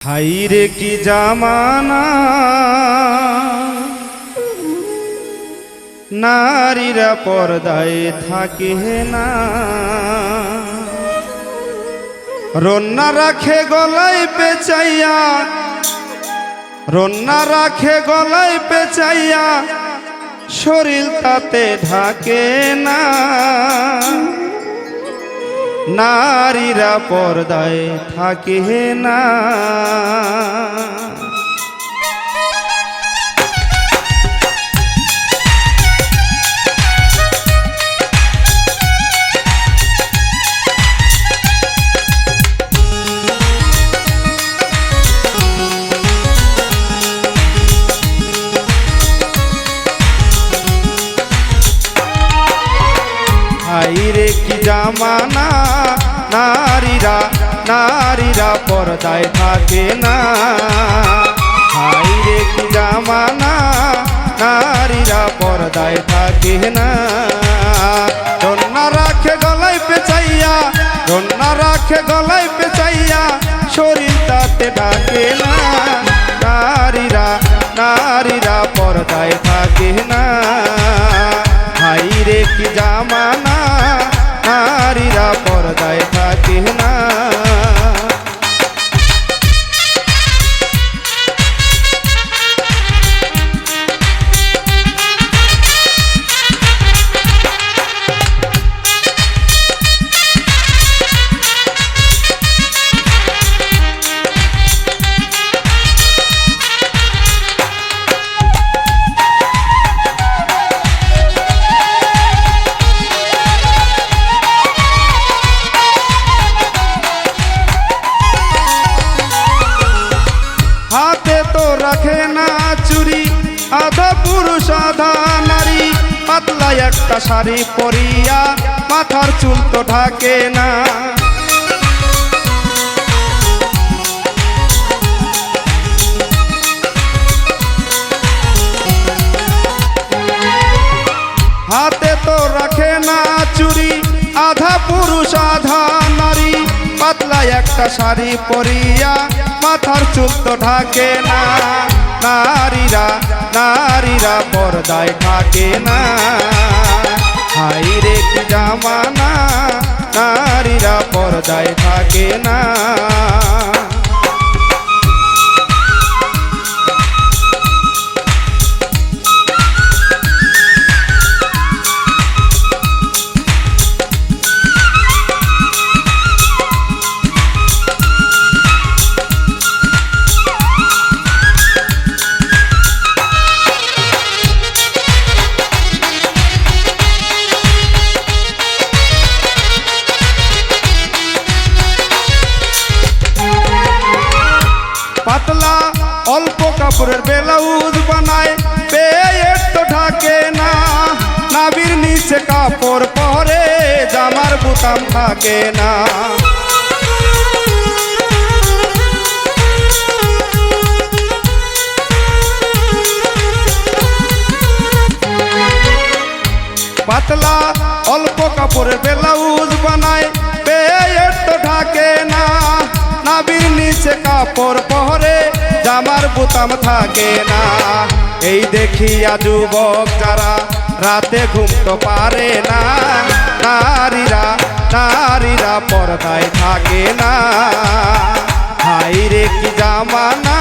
হাইরে কি জামানা? নারীরা পর্দায় থাকে না। রন্না রাখে গলায় পেঁচাইয়া, রন্না রাখে গলায় পেঁচাইয়া, শরীর তাতে ঢাকে না। নারীরা পর্দায় থাকে না। জামানা, নারীরা নারীরা পর্দায় থাকে না। হাইরে কি জামানা, নারীরা পর্দায় থাকে না। রন্না রাখে গলায় পেঁচাইয়া, রন্না রাখে গলায় পেঁচাইয়া, শরীর তাতে ডাকে না। নারীরা নারীরা পর্দায় থাকে না। হাইরে কি জামানা পর্দায় থাকিস না আধা পুরুষ আধা নারী পাতলা একটা শাড়ি পরিয়া মাথার চুল তো ঢাকে না। একটা শাড়ি পরিয়া, মাথার চুক্ত ঢাকে না। নারীরা নারীরা পর্দায় থাকে না। হাইরে কি জামানা, নারীরা পর্দায় থাকে না। কাপড়ের ব্লাউজ বানায় পেট তো ঢাকে না। নাবির নিচে কাপড় পরে, জামার বুতাম থাকে না। পাতলা অল্প কাপড়ের ব্লাউজ বানায় পেট তো ঢাকে না। নাবির নিচে কাপড় পহরে বুতাম থাকে না। এই দেখিয়া যুবক যারা রাতে ঘুম তো পারে না, নারীরা নারীরা পর্দায় থাকে না। হাই রে কি জামানা,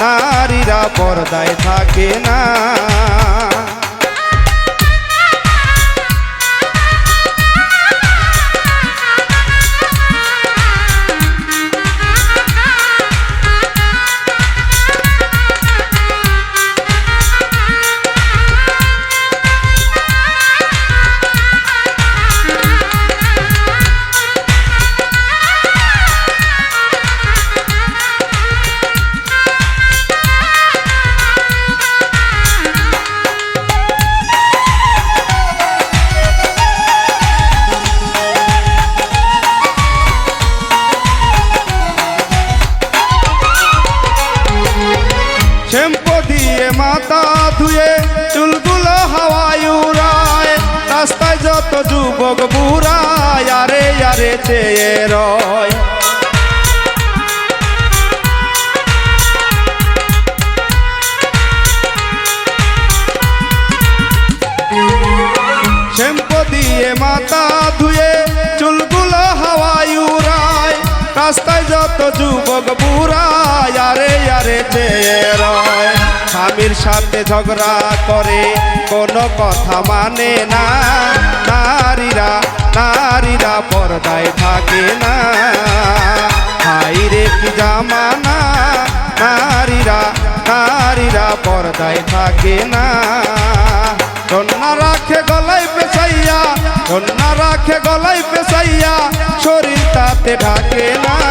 নারীরা পর্দায় থাকে না। যত যুবক বুড়া, আরে আরে, চেয়ে রয়। শ্যাম্পু দিয়ে মাথা ধুয়ে চুলগুলো হাওয়ায় উড়ায়। রাস্তায় যত যুবক বুড়া স্বামীর সাথে ঝগড়া করে, কোনো কথা মানে না। নারীরা নারীরা পর্দায় থাকে না। হাই রে কি জামানা। নারীরা নারীরা পর্দায় থাকে না। কন্যা রাখে গলায় পেশাইয়া কন্যা রাখে গলায় পেশাইয়া, শরীর তাতে ঢাকে না।